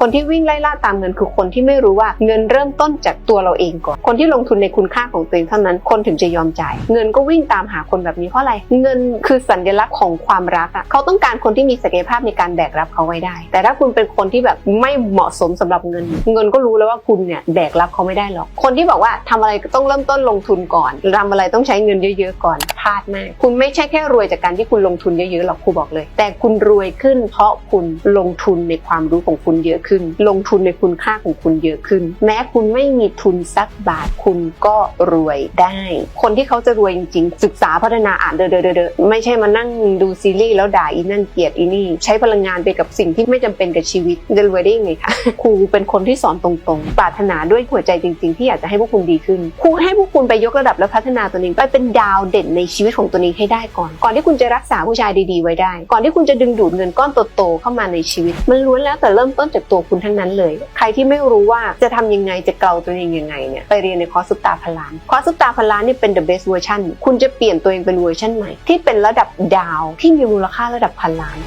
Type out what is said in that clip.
คนที่วิ่งไล่ล่าตามเงินคือคนที่ไม่รู้ว่าเงินเริ่มต้นจากตัวเราเองก่อน คนที่ลงทุนในคุณค่าของตัวเองเท่านั้น คนถึงจะยอมจ่าย เงินก็วิ่งตามหาคนแบบนี้เพราะอะไร เงินคือสัญลักษณ์ของความรักอะเขาต้องการคนที่มีศักยภาพในการแบกรับเขาไว้ได้ แต่ถ้าคุณเป็นคนที่แบบไม่เหมาะสมสำหรับเงิน เงินก็รู้แล้วว่าคุณเนี่ยแบกรับเขาไม่ได้หรอก คนที่บอกว่าทำอะไรต้องเริ่มต้นลงทุนก่อนทำอะไรต้องใช้เงินเยอะ ๆ ก่อนพลาดมาก คุณไม่ใช่แค่รวยจากการที่คุณลงทุนเยอะๆหรอกครูบอกเลย แต่คุณรวยขึ้นเพราะคุณลงทุนในความรู้ของคุณเยอะขึ้น ลงทุนในคุณค่าของคุณเยอะขึ้น แม้คุณไม่มีทุนสักบาทคุณก็รวยได้ คนที่เขาจะรวยจริงๆ ศึกษาพัฒนาอ่านเดอเดอเดอเดอไม่ใช่มานั่งดูซีรีส์แล้วด่าอีนั่นเกลียดอีนี่ ใช้พลังงานไปกับสิ่งที่ไม่จำเป็นกับชีวิตจะรวยได้ยังไงคะครูเป็นคนที่สอนตรงๆ ปรารถนาด้วยหัวใจจริง ๆ ที่อยากจะให้พวกคุณดีขึ้นครูให้พวกคุณไปยกระดับและพัฒนาตัวเองไปเป็นดาวเด่นในชีวิตของตัวเองให้ได้ก่อน ก่อนที่คุณจะรักษาผู้ชายดีๆไว้ได้ ก่อนที่คุณจะดึงดูดเงินก้อนโตๆเข้ามาในชีวิต มันล้วนแล้วแต่เริ่มต้นจากตัวคุณทั้งนั้นเลย ใครที่ไม่รู้ว่าจะทำยังไงจะเกลาตัวเองยังไงเนี่ยไปเรียนในคอร์สซุปตาพันล้านคอร์สซุปตาพันล้านนี่เป็น the best version คุณจะเปลี่ยนตัวเองเป็นเวอร์ชันใหม่ที่เป็นระดับดาวที่มีมูลค่าระดับพันล้าน